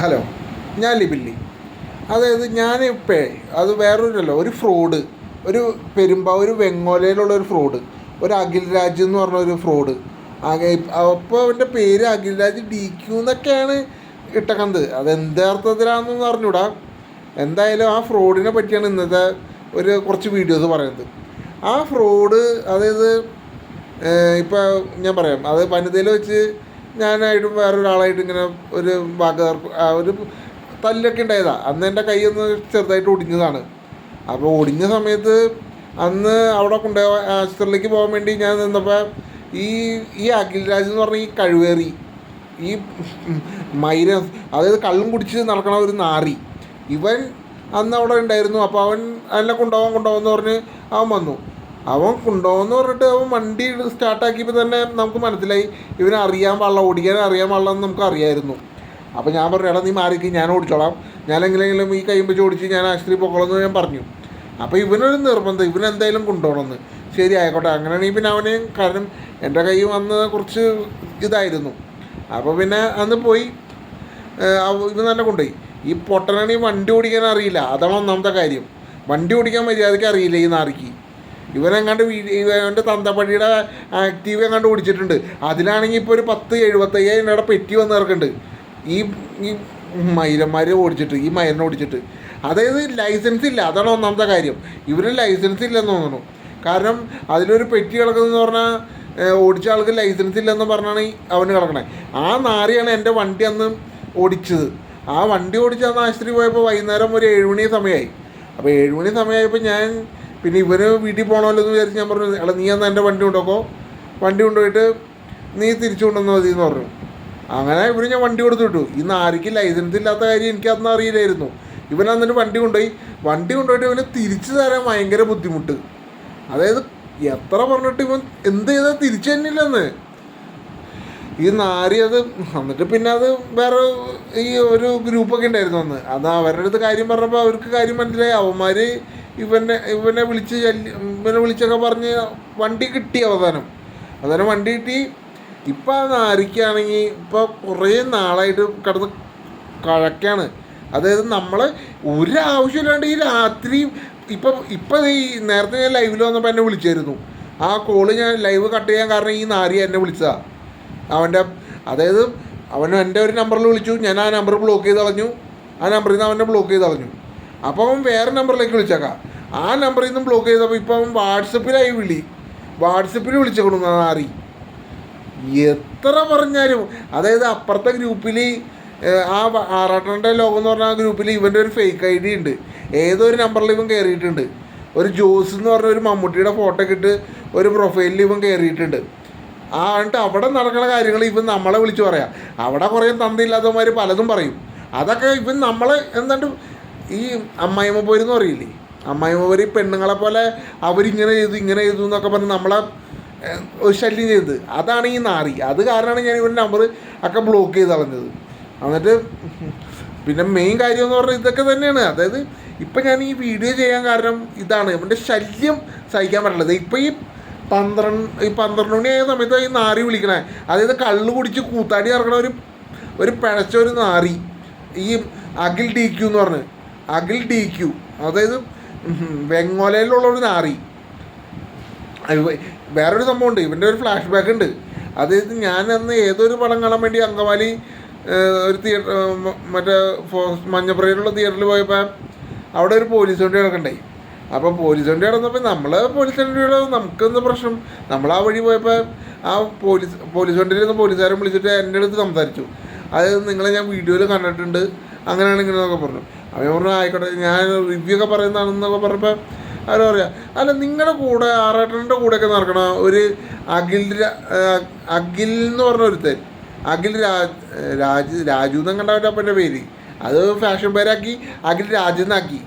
Hello ഞാൻ ലിബില്ലി അതായത് ഞാൻ ഇപ്പേ അത് വേറൊരുമല്ല ഒരു ഫ്രോഡ്. ഒരു പെരുമ്പാവൂർ വെങ്ങോലയിലുള്ള ഒരു ഫ്രോഡ്. ഒരു അഖിൽ രാജ് എന്ന് പറഞ്ഞ ഒരു ഫ്രോഡ്. അപ്പോൾ അവന്റെ പേര് അഖിൽ രാജ് ഡി ക്യൂ എന്നൊക്കെയാണ് ഇട്ടക്കുന്നത് അത് എന്ത് അർത്ഥത്തിലാണെന്നൊന്നും അറിഞ്ഞൂടാ. എന്തായാലും ആ ഫ്രോഡിനെ പറ്റിയാണ് ഇന്നത്തെ ഒരു കുറച്ച് വീഡിയോസ് പറയുന്നത്. ആ ഫ്രോഡ് അതായത് ഇപ്പോൾ ഞാൻ പറയാം. അത് വനിതയിൽ വെച്ച് ഞാനായിട്ടും വേറൊരാളായിട്ട് ഇങ്ങനെ ഒരു വാക്ക് ഒരു തല്ലൊക്കെ ഉണ്ടായതാണ് അന്ന് എന്റെ കൈ ഒന്ന് ചെറുതായിട്ട് ഒടിഞ്ഞതാണ്. അപ്പോൾ ഒടിഞ്ഞ സമയത്ത് അന്ന് അവിടെ കൊണ്ടുപോയി ആശുപത്രിയിലേക്ക് പോകാൻ വേണ്ടി ഞാൻ നിന്നപ്പോൾ ഈ ഈ അഖിൽ രാജ് എന്ന് പറഞ്ഞ ഈ കഴിവേറി ഈ മൈര അതായത് കള്ളും കുടിച്ച് നടക്കണ ഒരു നാറി ഇവൻ അന്ന് അവിടെ ഉണ്ടായിരുന്നു. അപ്പോൾ അവൻ എന്നെ കൊണ്ടുപോകാൻ കൊണ്ടുപോകാമെന്ന് പറഞ്ഞ് അവൻ വന്നു. അവൻ കൊണ്ടോന്ന് പറഞ്ഞിട്ട് അവൻ വണ്ടി സ്റ്റാർട്ടാക്കിയപ്പോൾ തന്നെ നമുക്ക് മനസ്സിലായി ഇവനെ അറിയാൻ പാടില്ല ഓടിക്കാൻ അറിയാൻ പാടില്ല എന്ന് നമുക്ക് അറിയായിരുന്നു. അപ്പോൾ ഞാൻ പറഞ്ഞു എടാ നീ മാറിക്ക് ഞാൻ ഓടിച്ചോളാം. ഞാൻ എങ്ങനെയെങ്കിലും ഈ കൈ വെച്ച് ഓടിച്ച് ഞാൻ ആശുപത്രി പോകണമെന്ന് ഞാൻ പറഞ്ഞു. അപ്പോൾ ഇവനൊരു നിർബന്ധം ഇവൻ എന്തായാലും കൊണ്ടുപോകണമെന്ന്. ശരി ആയിക്കോട്ടെ. അങ്ങനെയാണെങ്കിൽ പിന്നെ അവന് കാരണം എന്റെ കൈ വന്ന് കുറച്ച് ഇതായിരുന്നു. അപ്പോൾ പിന്നെ അന്ന് പോയി ഇവൻ തന്നെ കൊണ്ടുപോയി. ഈ പൊട്ടനാണെങ്കിൽ വണ്ടി ഓടിക്കാൻ അറിയില്ല. അതാണ് ഒന്നാമത്തെ കാര്യം. വണ്ടി ഓടിക്കാൻ മര്യാദയ്ക്ക് അറിയില്ല ഈ നാറിക്ക്. ഇവനെങ്ങാണ്ട് വീ ഇവന്റെ തന്തപ്പടിയുടെ ആക്റ്റീവ് എങ്ങാണ്ട് ഓടിച്ചിട്ടുണ്ട്. അതിലാണെങ്കിൽ ഇപ്പോൾ ഒരു പത്ത് എഴുപത്തയ്യായിരം രൂപയുടെ പെറ്റി വന്ന് ഇറക്കുന്നുണ്ട് ഈ ഈ മൈരന്മാർ ഓടിച്ചിട്ട് ഈ മൈരനെ ഓടിച്ചിട്ട്. അതായത് ലൈസൻസ് ഇല്ല. അതാണ് ഒന്നാമത്തെ കാര്യം. ഇവന് ലൈസൻസ് ഇല്ലെന്ന് തോന്നുന്നു. കാരണം അതിലൊരു പെറ്റി കിടക്കുന്നതെന്ന് പറഞ്ഞാൽ ഓടിച്ച ആൾക്ക് ലൈസൻസ് ഇല്ലെന്ന് പറഞ്ഞാണ് അവന് കിടക്കണേ. ആ നാറിയാണ് എന്റെ വണ്ടി അന്ന് ഓടിച്ചത്. ആ വണ്ടി ഓടിച്ച് അന്ന് ആശുപത്രി പോയപ്പോൾ വൈകുന്നേരം ഒരു ഏഴുമണി സമയമായി അപ്പോൾ ഏഴുമണി സമയമായപ്പോൾ ഞാൻ പിന്നെ ഇവർ വീട്ടിൽ പോകണമല്ലോ എന്ന് വിചാരിച്ച് ഞാൻ പറഞ്ഞു അല്ല നീ അന്ന് എന്റെ വണ്ടി കൊണ്ടുപോക്കോ. വണ്ടി കൊണ്ടുപോയിട്ട് നീ തിരിച്ചു കൊണ്ടുവന്നാൽ മതി എന്ന് പറഞ്ഞു. അങ്ങനെ ഇവർ ഞാൻ വണ്ടി കൊടുത്തു വിട്ടു. ഇന്ന് ആർക്ക് ലൈസൻസ് ഇല്ലാത്ത കാര്യം എനിക്ക് അന്ന് അറിയില്ലായിരുന്നു. ഇവൻ അന്നിട്ട് വണ്ടി കൊണ്ടുപോയി. വണ്ടി കൊണ്ടുപോയിട്ട് ഇവന് തിരിച്ചു തരാൻ ഭയങ്കര ബുദ്ധിമുട്ട്. അതായത് എത്ര പറഞ്ഞിട്ട് ഇവൻ എന്ത് ചെയ്താൽ തിരിച്ചു തന്നില്ലെന്ന്. ഈ നാരി അത് എന്നിട്ട് പിന്നെ അത് വേറെ ഈ ഒരു ഗ്രൂപ്പൊക്കെ ഉണ്ടായിരുന്നു അന്ന്. അത് അവരുടെ അടുത്ത് കാര്യം പറഞ്ഞപ്പോൾ അവർക്ക് കാര്യം മനസ്സിലായി. അവന്മാർ ഇവനെ ഇവനെ വിളിച്ച് ഇവനെ വിളിച്ചൊക്കെ പറഞ്ഞ് വണ്ടി കിട്ടി അവസാനം. അവസാനം വണ്ടി കിട്ടി. ഇപ്പം ആ നാരിക്കാണെങ്കിൽ ഇപ്പോൾ കുറേ നാളായിട്ട് കിടന്ന് കഴക്കാണ്. അതായത് നമ്മൾ ഒരു ആവശ്യമില്ലാണ്ട് ഈ രാത്രി ഇപ്പം ഇപ്പം ഈ നേരത്തെ ഞാൻ ലൈവിൽ വന്നപ്പോൾ എന്നെ വിളിച്ചായിരുന്നു. ആ കോൾ ഞാൻ ലൈവ് കട്ട് ചെയ്യാൻ കാരണം ഈ നാരി എന്നെ വിളിച്ചതാണ് അവന്റെ അതായത് അവൻ എന്റെ ഒരു നമ്പറിൽ വിളിച്ചു. ഞാൻ ആ നമ്പർ ബ്ലോക്ക് ചെയ്ത് കളഞ്ഞു ആ നമ്പറിൽ നിന്ന് അവനെ ബ്ലോക്ക് ചെയ്ത് കളഞ്ഞു അപ്പോൾ അവൻ വേറെ നമ്പറിലേക്ക് വിളിച്ചേക്കാം. ആ നമ്പറിൽ നിന്നും ബ്ലോക്ക് ചെയ്തപ്പോൾ ഇപ്പോൾ അവൻ വാട്സപ്പിലായി വിളി. വാട്സപ്പിൽ വിളിച്ചേക്കണം നാറി എത്ര പറഞ്ഞാലും അതായത് അപ്പുറത്തെ ഗ്രൂപ്പിൽ ആ ആറാട്ടന്റെ ലോകം എന്ന് പറഞ്ഞ ആ ഗ്രൂപ്പിൽ ഇവന്റെ ഒരു ഫേക്ക് ഐ ഡി ഉണ്ട്. ഏതോ ഒരു നമ്പറിൽ ഇവൻ കയറിയിട്ടുണ്ട് ഒരു ജോസ് എന്ന് പറഞ്ഞ ഒരു മമ്മൂട്ടിയുടെ ഫോട്ടോ ഇട്ട് ഒരു പ്രൊഫൈലിൽ ഇവൻ കയറിയിട്ടുണ്ട് ആ എന്നിട്ട് അവിടെ നടക്കുന്ന കാര്യങ്ങൾ ഇവൻ നമ്മളെ വിളിച്ച് പറയാം. അവിടെ കുറേ തന്തില്ലാത്തവന്മാർ പലതും പറയും. അതൊക്കെ ഇവൻ നമ്മളെ എന്താണ്ട് ഈ അമ്മായിമ്മ പോരെന്ന് പറയില്ലേ അമ്മായിമ്മ പോര് പെണ്ണുങ്ങളെ പോലെ അവരിങ്ങനെ ചെയ്തു ഇങ്ങനെ ചെയ്തു എന്നൊക്കെ പറഞ്ഞ് നമ്മളെ ഒരു ശല്യം ചെയ്തത് അതാണ് ഈ നാറി. അത് കാരണമാണ് ഞാൻ ഇവരുടെ നമ്പർ ഒക്കെ ബ്ലോക്ക് ചെയ്ത് കളഞ്ഞത്. എന്നിട്ട് പിന്നെ മെയിൻ കാര്യം എന്ന് പറഞ്ഞാൽ ഇതൊക്കെ തന്നെയാണ്. അതായത് ഇപ്പം ഞാൻ ഈ വീഡിയോ ചെയ്യാൻ കാരണം ഇതാണ്. ഇവന്റെ ശല്യം സഹിക്കാൻ പറ്റില്ല. ഇപ്പം ഈ പന്ത്രണ്ട് ഈ പന്ത്രണ്ട് മണി ആയ സമയത്ത് ഈ നാറി വിളിക്കണേ. അതായത് കള്ള് കുടിച്ച് കൂത്താടി ഇറങ്ങണ ഒരു ഒരു പിഴച്ച ഒരു നാറി. ഈ അഖിൽ ഡി ക്യു എന്ന് പറഞ്ഞ്. അഖിൽ ഡി ക്യു അതായത് വെങ്ങോലയിലുള്ള ഒരു നാറി. വേറൊരു സംഭവമുണ്ട്. ഇവന്റെ ഒരു ഫ്ലാഷ് ബാക്ക് ഉണ്ട്. അതായത് ഞാൻ അന്ന് ഏതൊരു പടം കാണാൻ വേണ്ടി അങ്കമാലി ഒരു തിയേറ്റർ മറ്റേ മഞ്ഞപ്പുറയിലുള്ള തിയേറ്ററിൽ പോയപ്പോൾ അവിടെ ഒരു പോലീസ് വണ്ടി കിടക്കണ്ടായി അപ്പോൾ പോലീസ് വണ്ടി കിടന്നപ്പോൾ നമ്മൾ പോലീസ് വണ്ടിയുടെ നമുക്കെന്ത് പ്രശ്നം? നമ്മൾ ആ വഴി പോയപ്പോൾ ആ പോലീസ് പോലീസ് വണ്ടിയിൽ നിന്ന് പോലീസുകാരൻ വിളിച്ചിട്ട് എന്റെ അടുത്ത് സംസാരിച്ചു. അത് നിങ്ങളെ ഞാൻ വീഡിയോയിൽ കണ്ടിട്ടുണ്ട്. അങ്ങനെയാണ് ഇങ്ങനെയൊക്കെ പറഞ്ഞു. അപ്പോൾ പറഞ്ഞാൽ പറഞ്ഞു ആയിക്കോട്ടെ ഞാൻ റിവ്യൂ ഒക്കെ പറയുന്നതാണെന്നൊക്കെ പറഞ്ഞപ്പോൾ അവർ പറയാം അല്ല നിങ്ങളുടെ കൂടെ ആറേട്ടന്റെ കൂടെയൊക്കെ നടക്കണ ഒരു അഖിൽ അഖിൽ എന്ന് പറഞ്ഞ ഒരുത്തൻ അഖിൽ രാജ് രാജ് രാജു എന്നും കണ്ട അപ്പന്റെ പേര് അത് ഫാഷൻ പേരാക്കി അഖിൽ രാജ് എന്നാക്കി.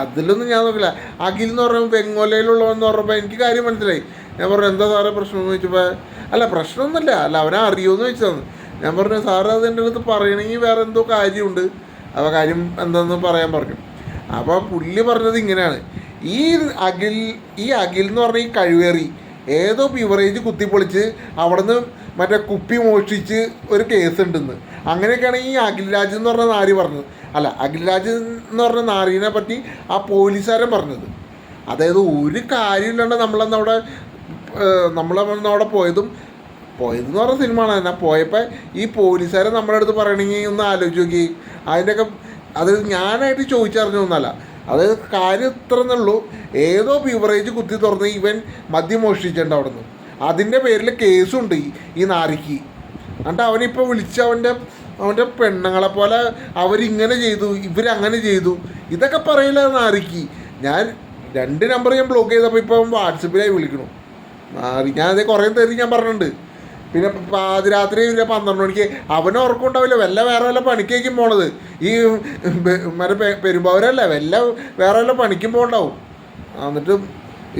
അതിലൊന്നും ഞാൻ നോക്കില്ല. അഖിൽ എന്ന് പറഞ്ഞപ്പോൾ വെങ്ങോലയിലുള്ളവെന്ന് പറഞ്ഞപ്പോൾ എനിക്ക് കാര്യം മനസ്സിലായി. ഞാൻ പറഞ്ഞു എന്താ സാറേ പ്രശ്നമെന്ന് ചോദിച്ചപ്പോൾ അല്ല പ്രശ്നമൊന്നുമില്ല അല്ല അവനെ അറിയുമെന്ന് ചോദിച്ചതാണ്. ഞാൻ പറഞ്ഞു സാറ് അത് എന്റെ അടുത്ത് പറയണമെങ്കിൽ വേറെ എന്തോ കാര്യമുണ്ട്. അപ്പോൾ കാര്യം എന്താണെന്ന് പറയാൻ പറഞ്ഞു. അപ്പോൾ പുള്ളി പറഞ്ഞത് ഇങ്ങനെയാണ്. ഈ അഖിൽ ഈ അഖിൽ എന്ന് പറഞ്ഞ ഈ കഴിവേറി ഏതോ ബിവറേജ് കുത്തിപ്പൊളിച്ച് അവിടുന്ന് മറ്റേ കുപ്പി മോഷ്ടിച്ച് ഒരു കേസ് ഉണ്ടെന്ന്. അങ്ങനെയൊക്കെയാണ് ഈ അഖിൽ രാജ് എന്ന് പറഞ്ഞ നാരി പറഞ്ഞത്. അല്ല അഖിൽ രാജ് എന്ന് പറഞ്ഞ നാരിനെ പറ്റി ആ പോലീസുകാരൻ പറഞ്ഞത്. അതായത് ഒരു കാര്യമില്ലാണ്ട് നമ്മളന്ന് അവിടെ നമ്മളന്ന് അവിടെ പോയതും പോയതെന്ന് പറഞ്ഞ സിനിമയാണ് തന്നെ പോയപ്പോൾ ഈ പോലീസുകാരെ നമ്മുടെ അടുത്ത് പറയണമെങ്കിൽ ഒന്ന് ആലോചിച്ച് നോക്കി. അതിന്റെയൊക്കെ അത് ഞാനായിട്ട് ചോദിച്ചറിഞ്ഞൊന്നല്ല അത് കാര്യം ഇത്ര എന്നുള്ളൂ ഏതോ ബിവറേജ് കുത്തി തുറന്ന് ഇവൻ മദ്യം മോഷ്ടിച്ചിട്ടുണ്ട് അവിടെ നിന്ന് അതിന്റെ പേരിൽ കേസുണ്ട് ഈ- ഈ നാരിക്ക്. എന്നിട്ട് അവനിപ്പോൾ വിളിച്ച് അവന്റെ അവന്റെ പെണ്ണുങ്ങളെ പോലെ അവരിങ്ങനെ ചെയ്തു ഇവരങ്ങനെ ചെയ്തു. ഇതൊക്കെ പറയില്ല നാരിക്ക്. ഞാൻ രണ്ട് നമ്പർ ഞാൻ ബ്ലോക്ക് ചെയ്തപ്പോൾ ഇപ്പം വാട്സപ്പിലായി വിളിക്കണു. നാരി ഞാനത് കുറേ തരും ഞാൻ പറഞ്ഞിട്ടുണ്ട്. പിന്നെ പാതിരാത്രി പിന്നെ പന്ത്രണ്ട് മണിക്ക്. അവന് ഉറക്കുണ്ടാവില്ല വല്ല വേറെ വല്ല പണിക്കേക്കും പോണത്. ഈ മറ്റേ പെരുമ്പാവരല്ല? വല്ല വേറെ വല്ല പണിക്കും പോകണ്ടാവും. എന്നിട്ട്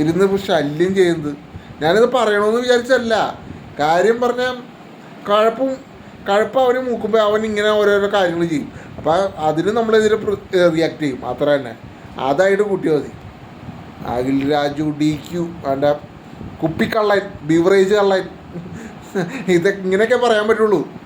ഇരുന്ന് ശല്യം ചെയ്യുന്നത്. ഞാനിത് പറയണമെന്ന് വിചാരിച്ചല്ല കാര്യം പറഞ്ഞാൽ കഴപ്പും കഴപ്പ് അവന് മൂക്കുമ്പോൾ അവൻ ഇങ്ങനെ ഓരോരോ കാര്യങ്ങൾ ചെയ്യും. അപ്പോൾ അതിന് നമ്മളെതിരെ റിയാക്ട് ചെയ്യും. അത്ര തന്നെ. അതായിട്ട് കൂട്ടിയാൽ മതി. അഖിൽ രാജു ഡി ക്യു അവന്റെ കുപ്പിക്കള്ളൻ ബീവറേജ് കള്ളൻ. ഇതൊക്കെ ഇങ്ങനെയൊക്കെ പറയാൻ പറ്റുള്ളൂ.